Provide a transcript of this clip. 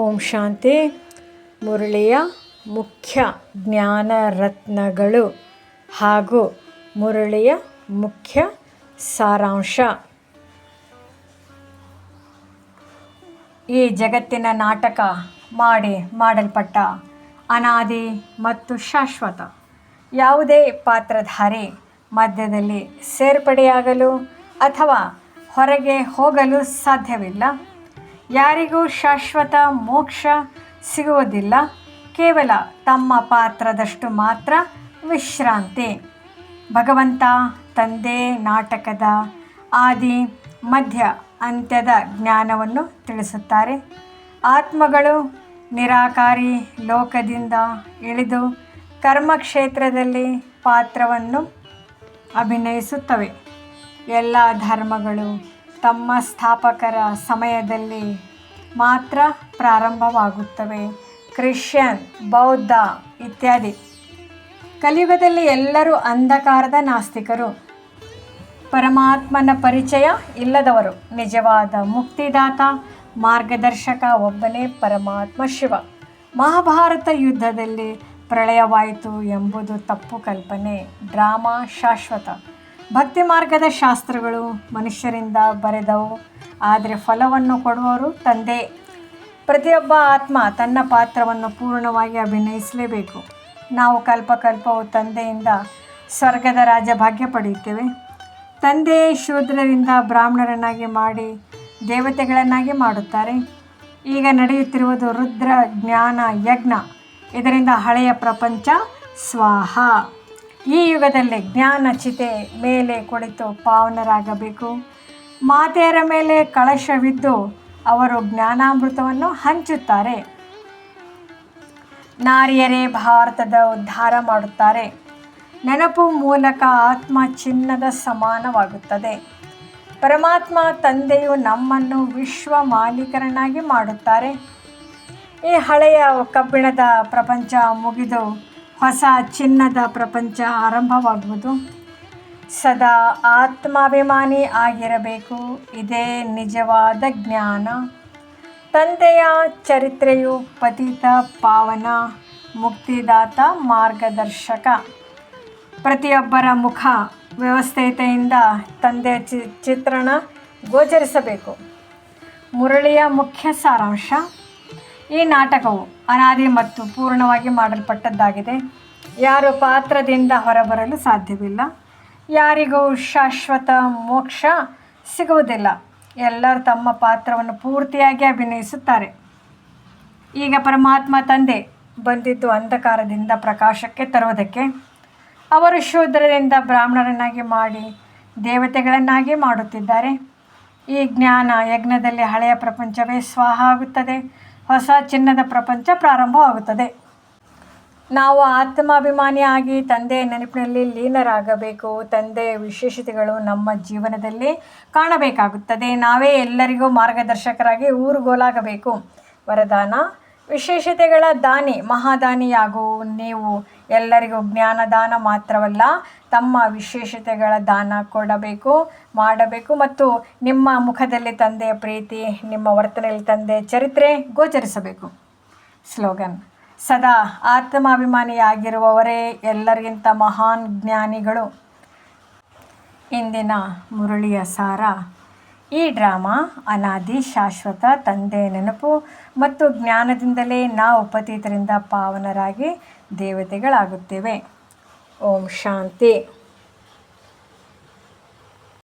ಓಂ ಶಾಂತಿ. ಮುರಳಿಯ ಮುಖ್ಯ ಜ್ಞಾನ ರತ್ನಗಳು ಹಾಗೂ ಮುರಳಿಯ ಮುಖ್ಯ ಸಾರಾಂಶ. ಈ ಜಗತ್ತಿನ ನಾಟಕ ಮಾಡಿ ಮಾಡಲ್ಪಟ್ಟ ಅನಾದಿ ಮತ್ತು ಶಾಶ್ವತ ಯಾವುದೇ ಪಾತ್ರಧಾರಿ ಮಧ್ಯದಲ್ಲಿ ಸೇರ್ಪಡೆಯಾಗಲು ಅಥವಾ ಹೊರಗೆ ಹೋಗಲು ಸಾಧ್ಯವಿಲ್ಲ. ಯಾರಿಗೂ ಶಾಶ್ವತ ಮೋಕ್ಷ ಸಿಗುವುದಿಲ್ಲ. ಕೇವಲ ತಮ್ಮ ಪಾತ್ರದಷ್ಟು ಮಾತ್ರ ವಿಶ್ರಾಂತಿ. ಭಗವಂತ ತಂದೆ ನಾಟಕದ ಆದಿ ಮಧ್ಯ ಅಂತ್ಯದ ಜ್ಞಾನವನ್ನು ತಿಳಿಸುತ್ತಾರೆ. ಆತ್ಮಗಳು ನಿರಾಕಾರಿ ಲೋಕದಿಂದ ಇಳಿದು ಕರ್ಮಕ್ಷೇತ್ರದಲ್ಲಿ ಪಾತ್ರವನ್ನು ಅಭಿನಯಿಸುತ್ತವೆ. ಎಲ್ಲ ಧರ್ಮಗಳು ತಮ್ಮ ಸ್ಥಾಪಕರ ಸಮಯದಲ್ಲಿ ಮಾತ್ರ ಪ್ರಾರಂಭವಾಗುತ್ತವೆ. ಕ್ರಿಶ್ಚಿಯನ್, ಬೌದ್ಧ ಇತ್ಯಾದಿ. ಕಲಿಯುಗದಲ್ಲಿ ಎಲ್ಲರೂ ಅಂಧಕಾರದ ನಾಸ್ತಿಕರು. ಪರಮಾತ್ಮನ ಪರಿಚಯ ಇಲ್ಲದವರು. ನಿಜವಾದ ಮುಕ್ತಿದಾತ, ಮಾರ್ಗದರ್ಶಕ ಒಬ್ಬನೇ ಪರಮಾತ್ಮ ಶಿವ. ಮಹಾಭಾರತ ಯುದ್ಧದಲ್ಲಿ ಪ್ರಳಯವಾಯಿತು ಎಂಬುದು ತಪ್ಪು ಕಲ್ಪನೆ. ಡ್ರಾಮಾ ಶಾಶ್ವತ. ಭಕ್ತಿ ಮಾರ್ಗದ ಶಾಸ್ತ್ರಗಳು ಮನುಷ್ಯರಿಂದ ಬರೆದವು. ಆದರೆ ಫಲವನ್ನು ಕೊಡುವವರು ತಂದೆ. ಪ್ರತಿಯೊಬ್ಬ ಆತ್ಮ ತನ್ನ ಪಾತ್ರವನ್ನು ಪೂರ್ಣವಾಗಿ ಅಭಿನಯಿಸಲೇಬೇಕು. ನಾವು ಕಲ್ಪಕಲ್ಪವು ತಂದೆಯಿಂದ ಸ್ವರ್ಗದ ರಾಜಭಾಗ್ಯ ಪಡೆಯುತ್ತೇವೆ. ತಂದೆ ಶೂದ್ರರಿಂದ ಬ್ರಾಹ್ಮಣರನ್ನಾಗಿ ಮಾಡಿ ದೇವತೆಗಳನ್ನಾಗಿ ಮಾಡುತ್ತಾರೆ. ಈಗ ನಡೆಯುತ್ತಿರುವುದು ರುದ್ರ, ಜ್ಞಾನ, ಯಜ್ಞ. ಇದರಿಂದ ಹಳೆಯ ಪ್ರಪಂಚ ಸ್ವಾಹ. ಈ ಯುಗದಲ್ಲಿ ಜ್ಞಾನ ಚಿತೆ ಮೇಲೆ ಕುಳಿತು ಪಾವನರಾಗಬೇಕು. ಮಾತೆಯರ ಮೇಲೆ ಕಳಶವಿದ್ದು ಅವರು ಜ್ಞಾನಾಮೃತವನ್ನು ಹಂಚುತ್ತಾರೆ. ನಾರಿಯರೇ ಭಾರತದ ಉದ್ಧಾರ ಮಾಡುತ್ತಾರೆ. ನೆನಪು ಮೂಲಕ ಆತ್ಮ ಚಿನ್ನದ ಸಮಾನವಾಗುತ್ತದೆ. ಪರಮಾತ್ಮ ತಂದೆಯು ನಮ್ಮನ್ನು ವಿಶ್ವ ಮಾಲೀಕರನ್ನಾಗಿ ಮಾಡುತ್ತಾರೆ. ಈ ಹಳೆಯ ಕಬ್ಬಿಣದ ಪ್ರಪಂಚ ಮುಗಿದು ಹೊಸ ಚಿನ್ನದ ಪ್ರಪಂಚ ಆರಂಭವಾಗುವುದು. ಸದಾ ಆತ್ಮಾಭಿಮಾನಿ ಆಗಿರಬೇಕು. ಇದೇ ನಿಜವಾದ ಜ್ಞಾನ. ತಂದೆಯ ಚರಿತ್ರೆಯು ಪತಿತ ಪಾವನ, ಮುಕ್ತಿದಾತ, ಮಾರ್ಗದರ್ಶಕ. ಪ್ರತಿಯೊಬ್ಬರ ಮುಖ ವ್ಯವಸ್ಥಿತೆಯಿಂದ ತಂದೆಯ ಚಿ, ಚಿತ್ರಣ ಗೋಚರಿಸಬೇಕು. ಮುರಳಿಯ ಮುಖ್ಯ ಸಾರಾಂಶ ಈ ನಾಟಕವು ಅನಾದಿ ಮತ್ತು ಪೂರ್ಣವಾಗಿ ಮಾಡಲ್ಪಟ್ಟದ್ದಾಗಿದೆ. ಯಾರು ಪಾತ್ರದಿಂದ ಹೊರಬರಲು ಸಾಧ್ಯವಿಲ್ಲ. ಯಾರಿಗೂ ಶಾಶ್ವತ ಮೋಕ್ಷ ಸಿಗುವುದಿಲ್ಲ. ಎಲ್ಲರೂ ತಮ್ಮ ಪಾತ್ರವನ್ನು ಪೂರ್ತಿಯಾಗಿ ಅಭಿನಯಿಸುತ್ತಾರೆ. ಈಗ ಪರಮಾತ್ಮ ತಂದೆ ಬಂದಿದ್ದು ಅಂಧಕಾರದಿಂದ ಪ್ರಕಾಶಕ್ಕೆ ತರುವುದಕ್ಕೆ. ಅವರು ಶೂದ್ರರಿಂದ ಬ್ರಾಹ್ಮಣರನ್ನಾಗಿ ಮಾಡಿ ದೇವತೆಗಳನ್ನಾಗಿ ಮಾಡುತ್ತಿದ್ದಾರೆ. ಈ ಜ್ಞಾನ ಯಜ್ಞದಲ್ಲಿ ಹಳೆಯ ಪ್ರಪಂಚವೇ ಸ್ವಾಹ ಆಗುತ್ತದೆ. ಹೊಸ ಚಿನ್ನದ ಪ್ರಪಂಚ ಪ್ರಾರಂಭವಾಗುತ್ತದೆ. ನಾವು ಆತ್ಮಾಭಿಮಾನಿಯಾಗಿ ತಂದೆಯ ನೆನಪಿನಲ್ಲಿ ಲೀನರಾಗಬೇಕು. ತಂದೆಯ ವಿಶೇಷತೆಗಳು ನಮ್ಮ ಜೀವನದಲ್ಲಿ ಕಾಣಬೇಕಾಗುತ್ತದೆ. ನಾವೇ ಎಲ್ಲರಿಗೂ ಮಾರ್ಗದರ್ಶಕರಾಗಿ ಊರುಗೋಲಾಗಬೇಕು. ವರದಾನ ವಿಶೇಷತೆಗಳ ದಾನಿ, ಮಹಾದಾನಿಯಾಗು ನೀವು ಎಲ್ಲರಿಗೂ ಜ್ಞಾನದಾನ ಮಾತ್ರವಲ್ಲ, ತಮ್ಮ ವಿಶೇಷತೆಗಳ ದಾನ ಕೊಡಬೇಕು, ಮಾಡಬೇಕು ಮತ್ತು ನಿಮ್ಮ ಮುಖದಲ್ಲಿ ತಂದೆಯ ಪ್ರೀತಿ, ನಿಮ್ಮ ವರ್ತನೆಯಲ್ಲಿ ತಂದೆ ಚರಿತ್ರೆ ಗೋಚರಿಸಬೇಕು. ಸ್ಲೋಗನ್, ಸದಾ ಆತ್ಮಾಭಿಮಾನಿಯಾಗಿರುವವರೇ ಎಲ್ಲರಿಗಿಂತ ಮಹಾನ್ ಜ್ಞಾನಿಗಳು. ಇಂದಿನ ಮುರಳಿಯ ಸಾರ. ಈ ಡ್ರಾಮಾ ಅನಾದಿ ಶಾಶ್ವತ ತಂದೆ ನೆನಪು ಮತ್ತು ಜ್ಞಾನದಿಂದಲೇ ನಾವು ಪತಿತರಿಂದ ಪಾವನರಾಗಿ ದೇವತೆಗಳಾಗುತ್ತೇವೆ. ಓಂ ಶಾಂತಿ.